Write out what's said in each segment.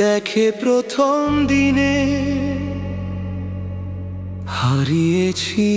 দেখে প্রথম দিনে হারিয়েছি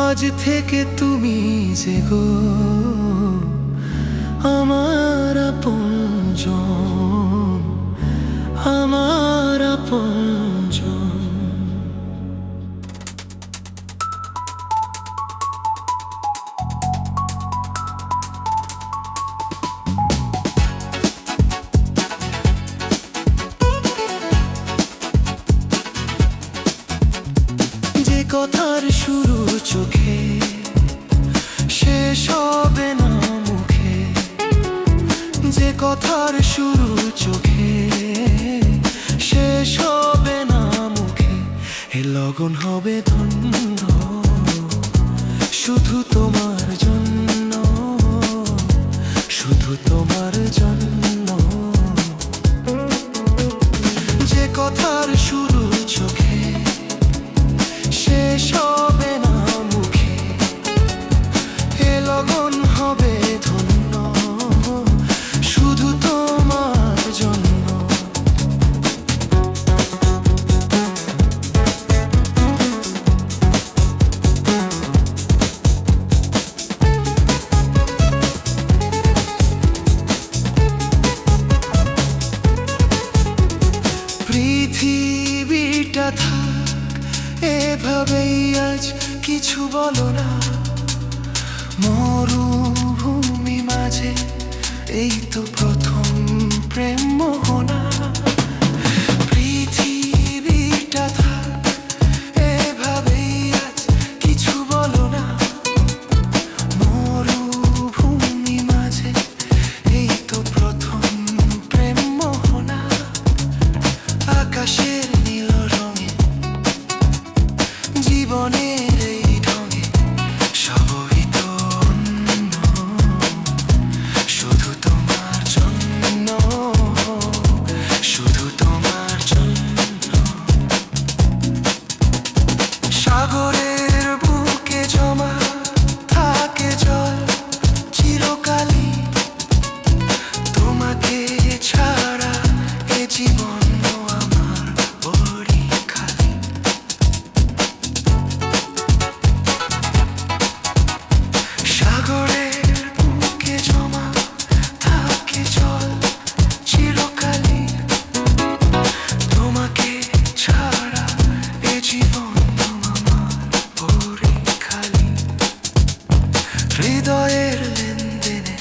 আজ থেকে তুমি যে গো আমার আপন আমার আপনজন কথার শুরু চোখে, শেষ হবে না মুখে। যে কথার শুরু চোখে, শেষ হবে না মুখে। এ লগন হবে ধন্য, শুধু তোমার জন্য। এভাবেই আজ কিছু বলো না। মরুভূমি মাঝে এই তো প্রথম প্রেম মোহনা। হৃদয়ের লেনদেনে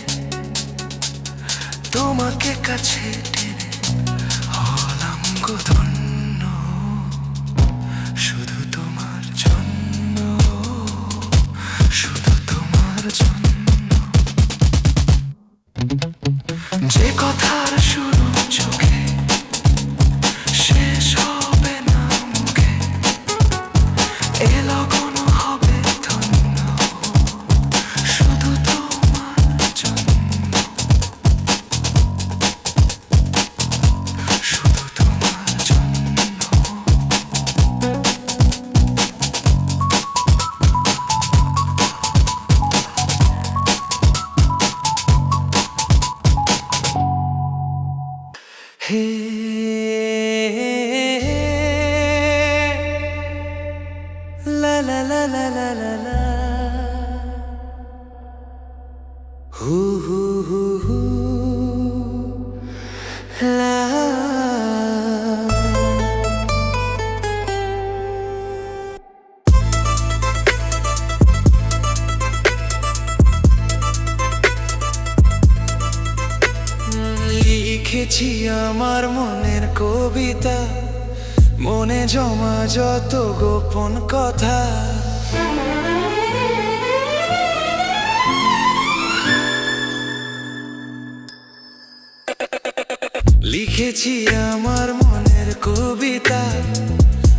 তোমাকে কাছে টেনে হলাম গো হু লা লিখেছি আমার মনের কবিতা মনে জমা যত গোপন কথা। লিখেছি আমার মনের কবিতা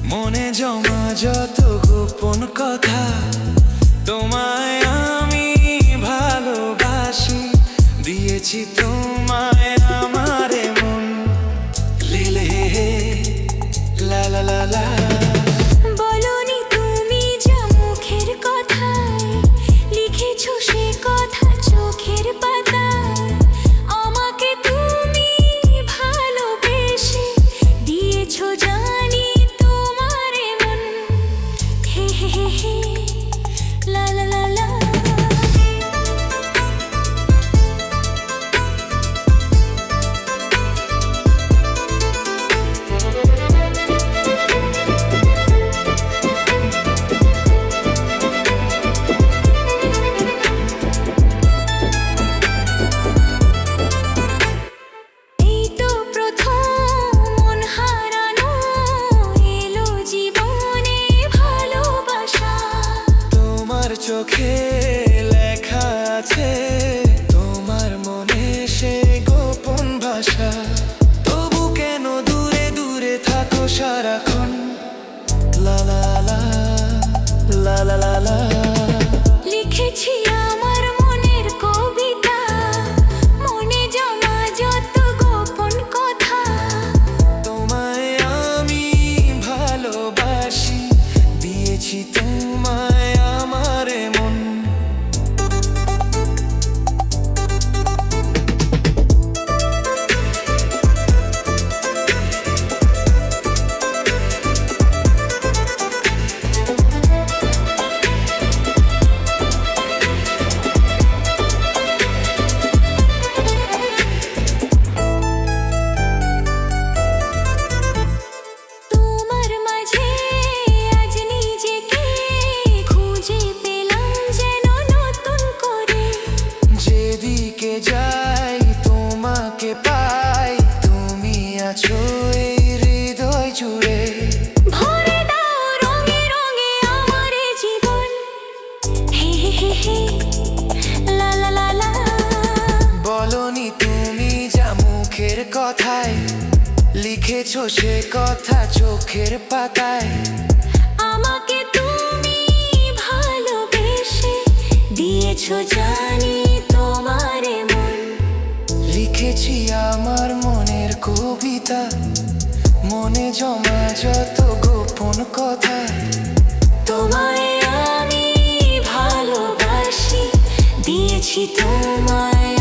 মনে জমা যত গোপন কথা। তোমায় আমি ভালোবাসি দিয়েছি তোমায় লিখেছি সে কথা চোখের পাতায়। আমাকে তুমি ভালোবেসে দিয়েছ জানি তোমার মন লিখেছি আমার মনের কবিতা মনে জমা যত গোপন কথা। তোমায় আমি ভালোবাসি দিয়েছি তোমায়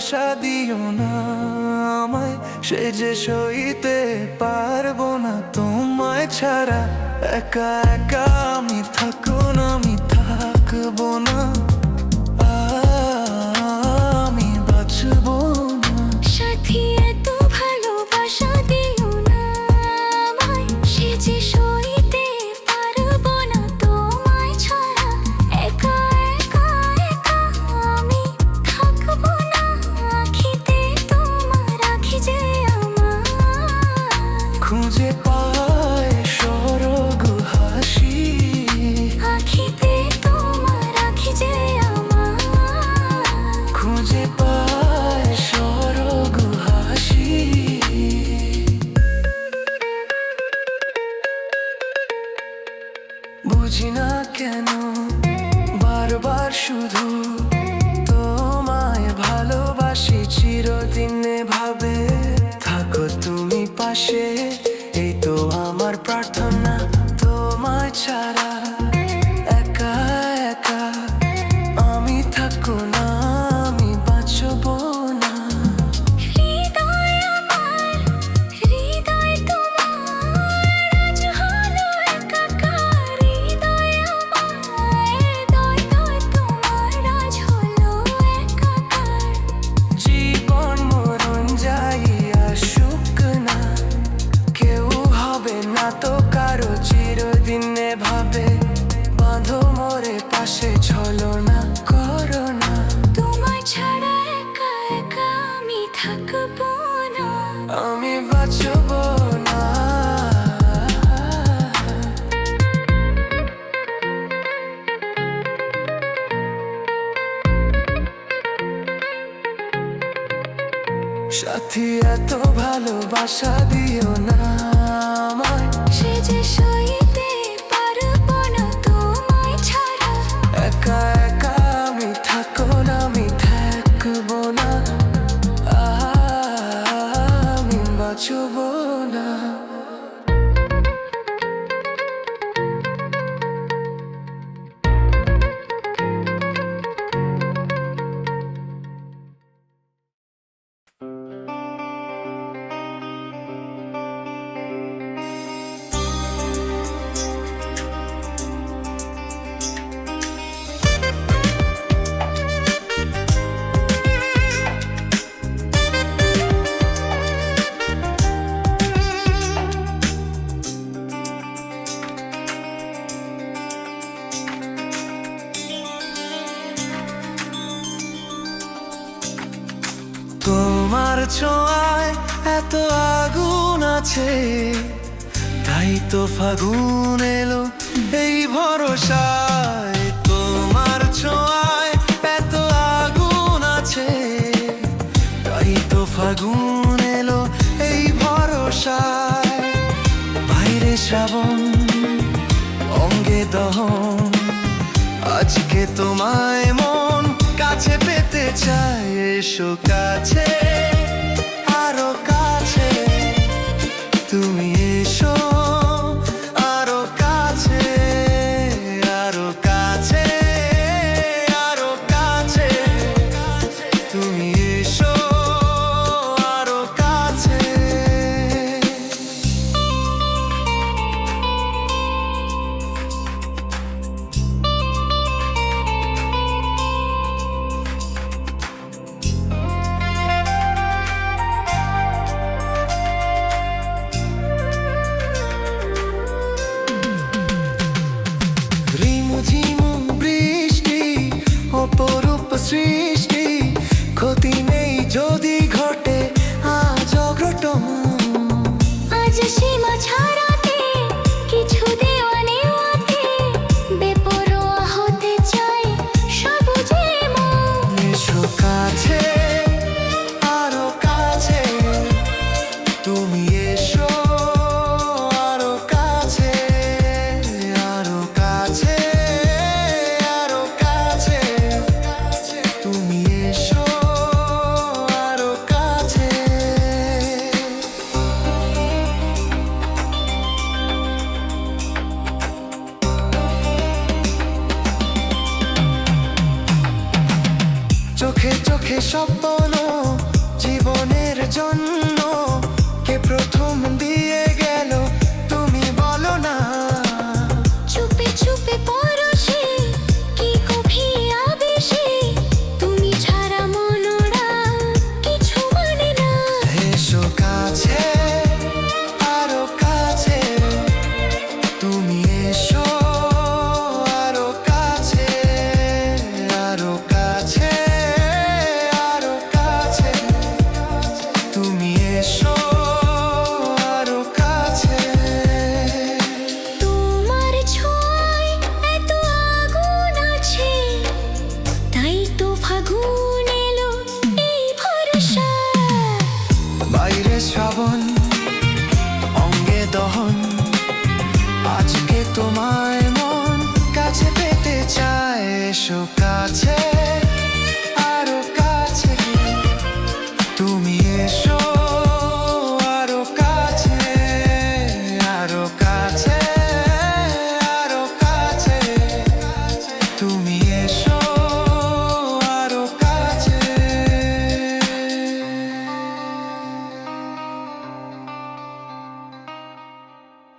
আশা দিও না, আমায় সে যে সইতে পারব না। তোমায় ছাড়া একা একা আমি থাকো না, আমি থাকব না। তাই তো ফাগুন এলো এই ভরসায়, তোমার ছোঁয়ায় এত আগুন আছে। তাই তো ফাগুন এলো এই ভরসায়, বাইরে শ্রাবণ, অঙ্গে দহন। আজকে তোমায় মন কাছে পেতে চায়, এসো কাছে। চোখে চোখে স্বপ্ন জীবনের জন্য কে প্রথম দিয়ে গেল?